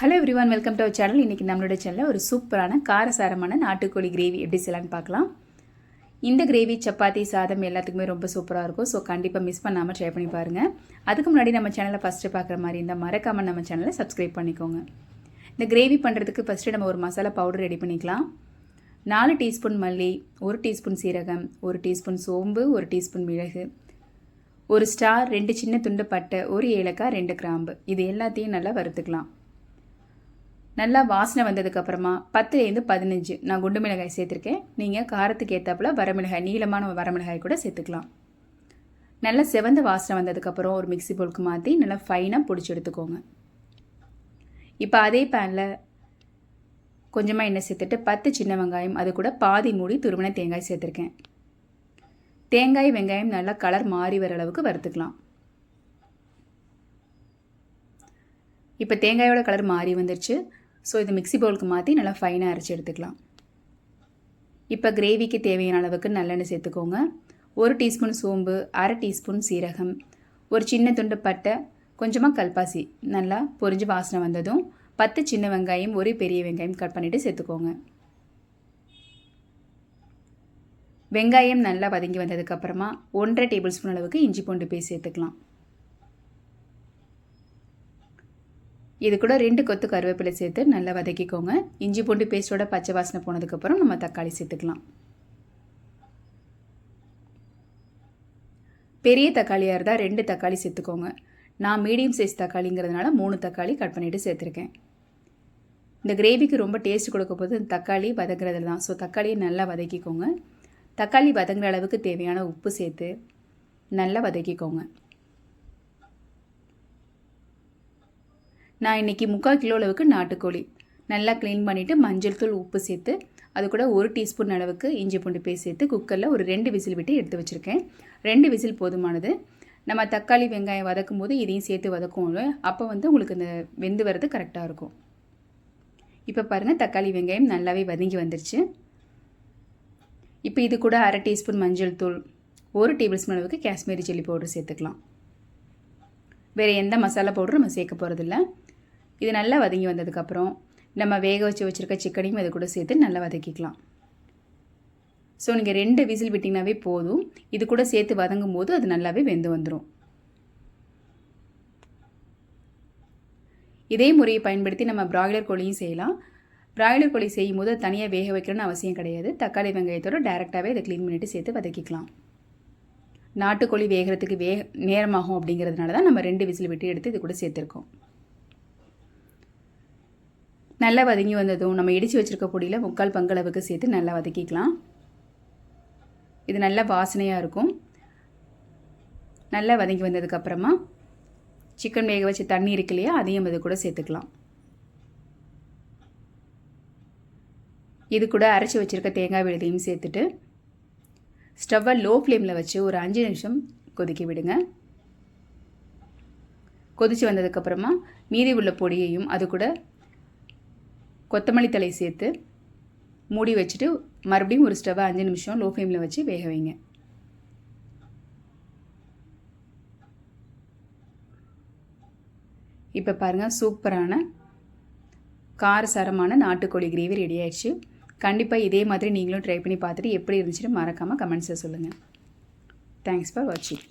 Hello everyone welcome to our channel இன்றைக்கி நம்மளோட சேனலில் ஒரு சூப்பரான காரசாரமான நாட்டுக்கோழி கிரேவி எப்படி செய்யலான்னு பார்க்கலாம். இந்த கிரேவி சப்பாத்தி சாதம் எல்லாத்துக்குமே ரொம்ப சூப்பராக இருக்கும். ஸோ கண்டிப்பாக மிஸ் பண்ணாமல் ட்ரை பண்ணி பாருங்கள் அதுக்கு முன்னாடி நம்ம சேனலை ஃபஸ்ட்டு பார்க்குற மாதிரி இருந்தால் மறக்காமல் நம்ம சேனலை சப்ஸ்கிரைப் பண்ணிக்கோங்க. இந்த கிரேவி பண்ணுறதுக்கு ஃபஸ்ட்டு நம்ம ஒரு மசாலா பவுடர் ரெடி பண்ணிக்கலாம். நாலு டீஸ்பூன் மல்லி ஒரு டீஸ்பூன் சீரகம் ஒரு டீஸ்பூன் சோம்பு ஒரு டீஸ்பூன் மிளகு ஒரு ஸ்டார் ரெண்டு சின்ன துண்டு பட்டை ஒரு ஏலக்காய் ரெண்டு கிராம்பு. இது எல்லாத்தையும் நல்லா வறுத்துக்கலாம். நல்லா வாசனை வந்ததுக்கப்புறமா பத்துலேருந்து பதினஞ்சு நான் குண்டு மிளகாய் சேர்த்துருக்கேன். நீங்கள் காரத்துக்கு ஏற்றாப்புல வரமிளகாய் நீளமான வரமிளகாய் கூட சேர்த்துக்கலாம். நல்லா செவந்த வாசனை வந்ததுக்கப்புறம் ஒரு மிக்சி போலுக்கு மாற்றி நல்லா ஃபைனாக பிடிச்சி எடுத்துக்கோங்க. இப்போ அதே பேனில் கொஞ்சமாக எண்ணெய் சேர்த்துட்டு பத்து சின்ன வெங்காயம் அது கூட பாதி மூடி துருமண தேங்காய் சேர்த்துருக்கேன். தேங்காய் வெங்காயம் நல்லா கலர் மாறி வர அளவுக்கு வறுத்துக்கலாம். இப்போ தேங்காயோட கலர் மாறி வந்துருச்சு. ஸோ இது மிக்சி பவுலுக்கு மாற்றி நல்லா ஃபைனாக அரைச்சி எடுத்துக்கலாம். இப்போ கிரேவிக்கு தேவையான அளவுக்கு நல்லெண்ணெய் சேர்த்துக்கோங்க. ஒரு டீஸ்பூன் சோம்பு அரை டீஸ்பூன் சீரகம் ஒரு சின்ன துண்டு பட்டை கொஞ்சமாக கல்பாசி. நல்லா பொரிஞ்சு வாசனை வந்ததும் பத்து சின்ன வெங்காயம் ஒரு பெரிய வெங்காயம் கட் பண்ணிவிட்டு சேர்த்துக்கோங்க. வெங்காயம் நல்லா வதங்கி வந்ததுக்கப்புறமா ஒன்றரை டேபிள் ஸ்பூன் அளவுக்கு இஞ்சி பூண்டு பேஸ்ட் சேர்த்துக்கலாம். இது கூட ரெண்டு கொத்து கருவேப்பிலை சேர்த்து நல்லா வதக்கிக்கோங்க. இஞ்சி பூண்டு பேஸ்ட்டோட பச்சை வாசனை போனதுக்கப்புறம் நம்ம தக்காளி சேர்த்துக்கலாம். பெரிய தக்காளியாக இருந்தால் ரெண்டு தக்காளி சேர்த்துக்கோங்க. நான் மீடியம் சைஸ் தக்காளிங்கிறதுனால மூணு தக்காளி கட் பண்ணிவிட்டு சேர்த்துருக்கேன். இந்த கிரேவிக்கு ரொம்ப டேஸ்ட் கொடுக்க போது தக்காளி வதங்குறதுல தான். ஸோ தக்காளியை நல்லா வதக்கிக்கோங்க. தக்காளி வதங்குற அளவுக்கு தேவையான உப்பு சேர்த்து நல்லா வதக்கிக்கோங்க. நான் இன்றைக்கி முக்கால் கிலோ அளவுக்கு நாட்டுக்கோழி. நல்லா க்ளீன் பண்ணிவிட்டு மஞ்சள் தூள் உப்பு சேர்த்து அது கூட ஒரு டீஸ்பூன் அளவுக்கு இஞ்சி பூண்டு பேஸ்ட் சேர்த்து குக்கரில் ஒரு ரெண்டு விசில் விட்டு எடுத்து வச்சுருக்கேன். ரெண்டு விசில் போதுமானது. நம்ம தக்காளி வெங்காயம் வதக்கும் போது இதையும் சேர்த்து வதக்குவோம் அப்போ வந்து உங்களுக்கு இந்த வெந்து வர்றது கரெக்டாக இருக்கும். இப்போ பாருங்கள் தக்காளி வெங்காயம் நல்லாவே வதங்கி வந்துருச்சு. இப்போ இது கூட அரை டீஸ்பூன் மஞ்சள் தூள் ஒரு டேபிள் ஸ்பூன் அளவுக்கு காஷ்மீரி சில்லி பவுடர் சேர்த்துக்கலாம். வேறு எந்த மசாலா பவுடரும் நம்ம சேர்க்க போகிறதில்ல இது நல்லா வதங்கி வந்ததுக்கப்புறம் நம்ம வேக வச்சு வச்சுருக்க சிக்கனையும் அது கூட சேர்த்து நல்லா வதக்கிக்கலாம். ஸோ நீங்கள் ரெண்டு விசில் விட்டிங்கனாவே போதும். இது கூட சேர்த்து வதங்கும் போது அது நல்லாவே வெந்து வந்துடும் இதே முறையை பயன்படுத்தி நம்ம பிராய்லர் கோழியும் செய்யலாம். பிராய்லர் கோழி செய்யும் போது தனியாக வேக வைக்கணும்னு அவசியம் கிடையாது. தக்காளி வெங்காயத்தோடு டேரெக்டாகவே இதை க்ளீன் பண்ணிவிட்டு சேர்த்து வதக்கிக்கலாம். நாட்டுக்கோழி வேகிறதுக்கு வே நேரமாகும் அப்படிங்கிறதுனால தான் நம்ம ரெண்டு விசில் விட்டு எடுத்து இது கூட சேர்த்துருக்கோம். நல்லா வதங்கி வந்ததும் நம்ம இடித்து வச்சுருக்க பொடியில் முக்கால் பங்களவுக்கு சேர்த்து நல்லா வதக்கிக்கலாம். இது நல்லா வாசனையாக இருக்கும். நல்லா வதங்கி வந்ததுக்கப்புறமா சிக்கன் வேக வச்சு தண்ணி இருக்கு இல்லையா அதையும் இது கூட சேர்த்துக்கலாம். இது கூட அரைச்சி வச்சுருக்க தேங்காய் விழுதையும் சேர்த்துட்டு ஸ்டவ்வை லோ ஃப்ளேமில் வச்சு ஒரு அஞ்சு நிமிஷம் கொதிக்க விடுங்க. கொதித்து வந்ததுக்கப்புறமா மீதி உள்ள பொடியையும் அது கூட கொத்தமல்லி தலை சேர்த்து மூடி வச்சுட்டு மறுபடியும் ஒரு ஸ்டவ்வை அஞ்சு நிமிஷம் லோ ஃப்ளேமில் வச்சு வேக வைங்க. இப்போ பாருங்கள் சூப்பரான காரசாரமான நாட்டுக்கோழி கிரேவி ரெடி ஆயிடுச்சு. கண்டிப்பாக இதே மாதிரி நீங்களும் ட்ரை பண்ணி பார்த்துட்டு எப்படி இருந்துச்சுன்னு மறக்காமல் கமெண்ட்ஸை சொல்லுங்கள் தேங்க்ஸ் ஃபார் வாட்சிங்